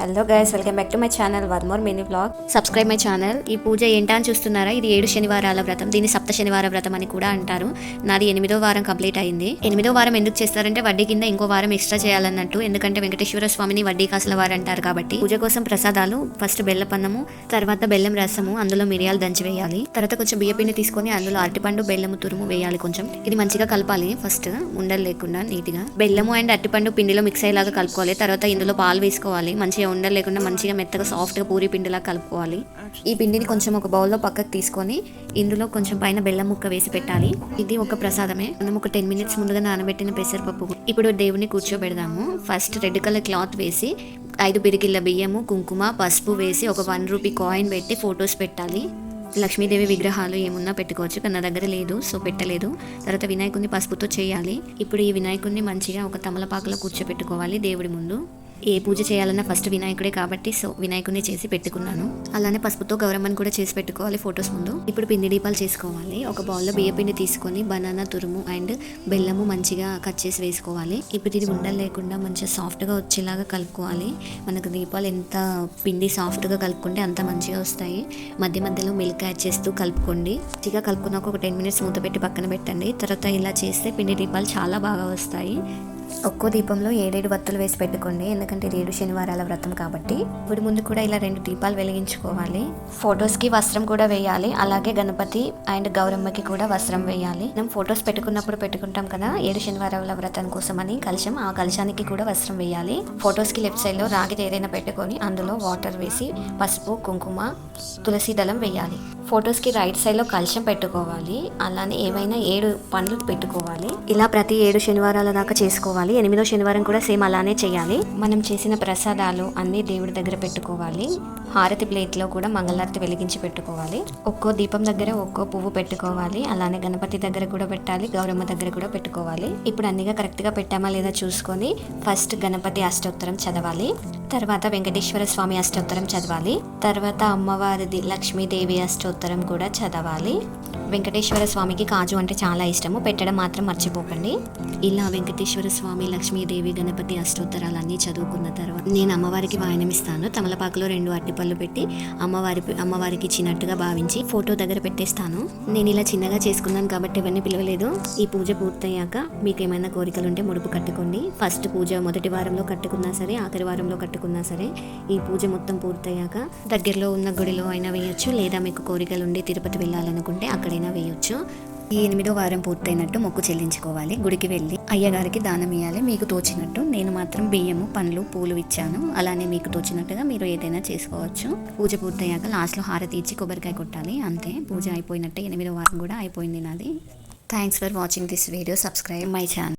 Hello guys welcome back to my channel one more mini vlog subscribe my channel ఈ పూజ ఏంటా అని చూస్తున్నారా? ఇది ఏడు శనివారాల వ్రతం దీన్ని సప్త శనివార వ్రతం అని కూడా అంటారు. నాది ఎనిమిదో వారం కంప్లీట్ అయింది. ఎనిమిదో వారం ఎందుకు చేస్తారంటే వడ్డీ కింద ఇంకో వారం ఎక్స్ట్రా చేయాలన్నట్టు. ఎందుకంటే వెంకటేశ్వర స్వామిని వడ్డీ కాసుల వారు అంటారు కాబట్టి. పూజ కోసం ప్రసాదాలు ఫస్ట్ బెల్లపన్నము తర్వాత బెల్లం రసము అందులో మిరియాలు దంచి వేయాలి. తర్వాత కొంచెం బియ్యపిండి తీసుకొని అందులో అరటిపండు బెల్లము తురుము వేయాలి కొంచెం. ఇది మంచిగా కలపాలి ఫస్ట్ ఉండలు లేకుండా నీట్గా. బెల్లము అండ్ అరటిపండు పిండిలో మిక్స్ అయ్యేలాగా కలుపుకోవాలి. తర్వాత ఇందులో పాలు వేసుకోవాలి. మంచిగా ఉండలు లేకుండా మంచిగా మెత్తగా సాఫ్ట్గా పూరి పిండిలా కలుపుకోవాలి. ఈ పిండిని కొంచెం ఒక బౌల్లో పక్కకు తీసుకొని ఇందులో కొంచెం పైన బెల్లం ముక్క వేసి పెట్టాలి. ఇది ఒక ప్రసాదమే. మనం ఒక టెన్ మినిట్స్ ముందుగా నానబెట్టిన పెసరపప్పు ఇప్పుడు దేవుని కూర్చోబెడదాము. ఫస్ట్ రెడ్ కలర్ క్లాత్ వేసి ఐదు పిరికిళ్ళ బియ్యము కుంకుమ పసుపు వేసి ఒక వన్ రూపీ కాయిన్ పెట్టి ఫొటోస్ పెట్టాలి. లక్ష్మీదేవి విగ్రహాలు ఏమున్నా పెట్టుకోవచ్చు. కానీ నా దగ్గర లేదు సో పెట్టలేదు. తర్వాత వినాయకుడిని పసుపుతో చేయాలి. ఇప్పుడు ఈ వినాయకుడిని మంచిగా ఒక తమలపాకులో కూర్చోపెట్టుకోవాలి దేవుడి ముందు. ఏ పూజ చేయాలన్నా ఫస్ట్ వినాయకుడే కాబట్టి సో వినాయకుడిని చేసి పెట్టుకున్నాను. అలానే పసుపుతో గౌరమ్మని కూడా చేసి పెట్టుకోవాలి ఫొటోస్ ముందు. ఇప్పుడు పిండి దీపాలు చేసుకోవాలి. ఒక బౌల్లో బియ్య పిండి తీసుకొని బనానా తురుము అండ్ బెల్లము మంచిగా కట్ చేసి వేసుకోవాలి. ఇప్పుడు ఇది ఉండలు లేకుండా మంచిగా సాఫ్ట్గా వచ్చేలాగా కలుపుకోవాలి. మనకు దీపాలు ఎంత పిండి సాఫ్ట్గా కలుపుకుంటే అంత మంచిగా వస్తాయి. మధ్య మధ్యలో మిల్క్ యాడ్ చేస్తూ కలుపుకోండి. మంచిగా కలుపుకున్నాక ఒక టెన్ మినిట్స్ మూత పెట్టి పక్కన పెట్టండి. తర్వాత ఇలా చేస్తే పిండి దీపాలు చాలా బాగా వస్తాయి. ఒక్కో దీపంలో ఏడేడు వత్తులు వేసి పెట్టుకోండి. ఎందుకంటే ఏడు శనివారాల వ్రతం కాబట్టి. ఇప్పుడు ముందు కూడా ఇలా రెండు దీపాలు వెలిగించుకోవాలి. ఫొటోస్కి వస్త్రం కూడా వేయాలి. అలాగే గణపతి అండ్ గౌరమ్మకి కూడా వస్త్రం వేయాలి. మనం ఫొటోస్ పెట్టుకున్నప్పుడు పెట్టుకుంటాం కదా ఏడు శనివారాల వ్రతం కోసం అని కలశం. ఆ కలశానికి కూడా వస్త్రం వేయాలి. ఫొటోస్కి లెఫ్ట్ సైడ్లో రాగిది ఏదైనా పెట్టుకొని అందులో వాటర్ వేసి పసుపు కుంకుమ తులసి దళం వేయాలి. ఫొటోస్కి రైట్ సైడ్లో కలశం పెట్టుకోవాలి. అలానే ఏమైనా ఏడు పండ్లు పెట్టుకోవాలి. ఇలా ప్రతి ఏడు శనివారాల దాకా చేసుకోవాలి. ఎనిమిదో శనివారం కూడా సేమ్ అలానే చేయాలి. మనం చేసిన ప్రసాదాలు అన్ని దేవుడి దగ్గర పెట్టుకోవాలి. హారతి ప్లేట్లో కూడా మంగళారతి వెలిగించి పెట్టుకోవాలి. ఒక్కో దీపం దగ్గర ఒక్కో పువ్వు పెట్టుకోవాలి. అలానే గణపతి దగ్గర కూడా పెట్టాలి. గౌరమ్మ దగ్గర కూడా పెట్టుకోవాలి. ఇప్పుడు అన్నిగా కరెక్ట్గా పెట్టామా లేదా చూసుకొని ఫస్ట్ గణపతి అష్టోత్తరం చదవాలి. తర్వాత వెంకటేశ్వర స్వామి అష్టోత్తరం చదవాలి. తర్వాత అమ్మవారిది లక్ష్మీదేవి అష్టోత్తరం కూడా చదవాలి. వెంకటేశ్వర స్వామికి కాజు అంటే చాలా ఇష్టము. పెట్టడం మాత్రం మర్చిపోకండి. ఇలా వెంకటేశ్వర స్వామి లక్ష్మీదేవి గణపతి అష్టోత్తరాలన్నీ చదువుకున్న తర్వాత నేను అమ్మవారికి వాయనమిస్తాను తమలపాకులో రెండు అట్టిపళ్ళు పెట్టి అమ్మవారి అమ్మవారికి ఇచ్చినట్టుగా భావించి ఫోటో దగ్గర పెట్టేస్తాను. నేను ఇలా చిన్నగా చేసుకున్నాను కాబట్టి ఇవన్నీ పిలవలేదు. ఈ పూజ పూర్తయ్యాక మీకు ఏమైనా కోరికలు ఉంటే ముడుపు కట్టుకోండి. ఫస్ట్ పూజ మొదటి వారంలో కట్టుకున్నా సరే ఆఖరి వారంలో కట్టుకున్నా సరే ఈ పూజ మొత్తం పూర్తయ్యాక దగ్గరలో ఉన్న గుడిలో అయినా వేయచ్చు. లేదా మీకు కోరికలు ఉండి తిరుపతి వెళ్ళాలనుకుంటే అక్కడైనా వేయొచ్చు. ఈ ఎనిమిదో వారం పూర్తయినట్టు మొక్కు చెల్లించుకోవాలి. గుడికి వెళ్ళి అయ్యగారికి దానం ఇవ్వాలి మీకు తోచినట్టు. నేను మాత్రం బియ్యము పండ్లు పూలు ఇచ్చాను. అలానే మీకు తోచినట్టుగా మీరు ఏదైనా చేసుకోవచ్చు. పూజ పూర్తయ్యాక లాస్ట్లో హారతి ఇచ్చి కొబ్బరికాయ కొట్టాలి. అంతే. పూజ అయిపోయినట్టే ఎనిమిదో వారం కూడా అయిపోయింది నాది. Thanks for watching this video subscribe my channel